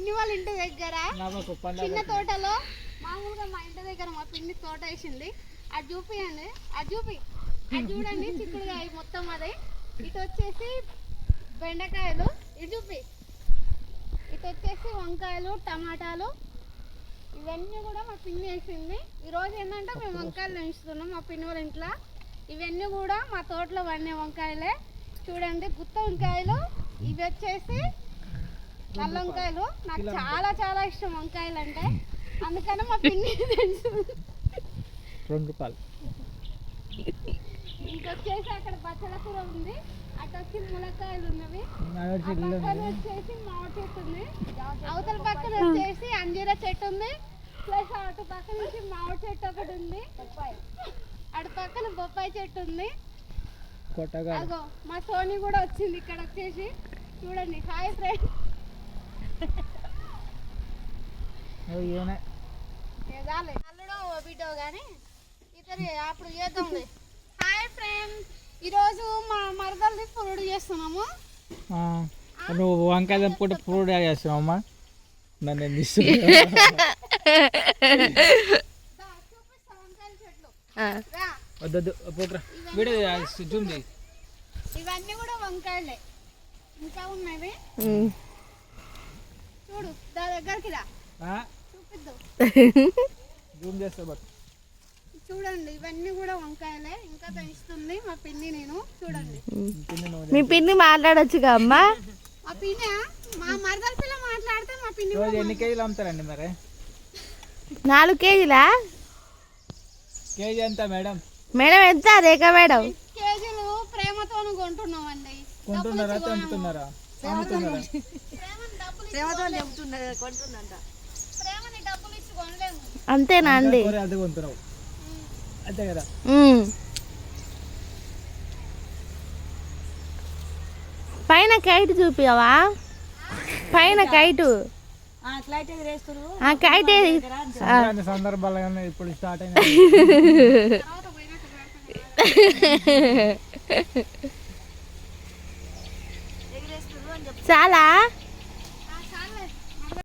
పిన్ని వాళ్ళ ఇంటి దగ్గర. చిన్న తోటలో మామూలుగా మా ఇంటి దగ్గర మా పిన్ని తోట వేసింది. అది చూపియండి. అది చూపి. అది చూడండి చిక్కుడుకాయ మొత్తం అదే. ఇటు వచ్చేసి బెండకాయలు. ఇటు చూపి. ఇటు వచ్చేసి వంకాయలు టమాటాలు. ఇవన్నీ కూడా మా పిన్ని వేసింది. ఈరోజు ఏంటంటే మేము వంకాయలు పెంచుతున్నాం మా పిన్ని వాళ్ళ ఇంట్లో. ఇవన్నీ కూడా మా తోటలో పండే వంకాయలే. చూడండి గుత్త వంకాయలు. ఇవి వచ్చేసి నల్ల వంకాయలు నాకు చాలా చాలా ఇష్టం వంకాయలు అంటే అందుకని మా పిన్ని తెలుసు. రెండు రూపాయలు ఇంకొచ్చేసి అక్కడ బచ్చల కూర ఉంది. అటు వచ్చి ములక్కాయలు ఉన్నవి. వచ్చేసి మామిడి చెట్టు ఉంది. అవతల పక్కన వచ్చేసి అంజీర చెట్టు ఉంది. ప్లస్ అటు పక్కన నుంచి మామిడి చెట్టు ఒకటి ఉంది. అటు పక్కన బొప్పాయి చెట్టు ఉంది. కొట్టగా అగో మా సోని కూడా వచ్చింది ఇక్కడ వచ్చేసి చూడండి హాయ్ ఫ్రెండ్ అల్లుడో ఓ బిడ్డో కానీ ఇద్దరు అప్పుడు చేద్దాంలే. హాయ్ ఫ్రెండ్ ఈరోజు మా మరదల్ని పురుడు చేస్తున్నాము. నువ్వు వంకాయ తెంపుకుంటే ఫ్రూట్ చేస్తావమ్మా నన్ను రా వద్దొద్దు పోకురా. వీడియో జూమ్ చేయి. ఇవన్నీ కూడా వంకాయలే. ఇంకా ఉన్నవి. దా దగ్గరికి రా ఆ? చూపిద్దాం. జూమ్ చేస్తా బట్. చూడండి ఇవన్నీ కూడా వంకాయలే. ఇంకా పెంచుతుంది మా పిన్ని నేను. చూడండి. మీ పిన్ని మాట్లాడొచ్చుగా అమ్మా? మా పిన్ని మా మరదల పిల్ల మాట్లాడితే మా పిన్ని రోజు ఎన్ని కేజీలు అమ్ముతారండి మరి? నాలుగు కేజీలా? కేజీ ఎంత మేడం? మేడం ఎంత? రేఖ మేడం? కేజీలు ప్రేమతోను కొంటున్నామండి. కొంటున్నారా? తెంపుతున్నారా? అమ్ముతున్నారా? ప్రేమని డబ్బులు ప్రేమని డబ్బులు ఇచ్చి కొనలేము. అంతేనా అండి? కూర అది కొంటున్నావు. అంతే కదా? ఉమ్. పైన కైట్ చూపియవా? పైన కైటు. సందర్భాలు ఇప్పుడు స్టార్ట్. చాలా?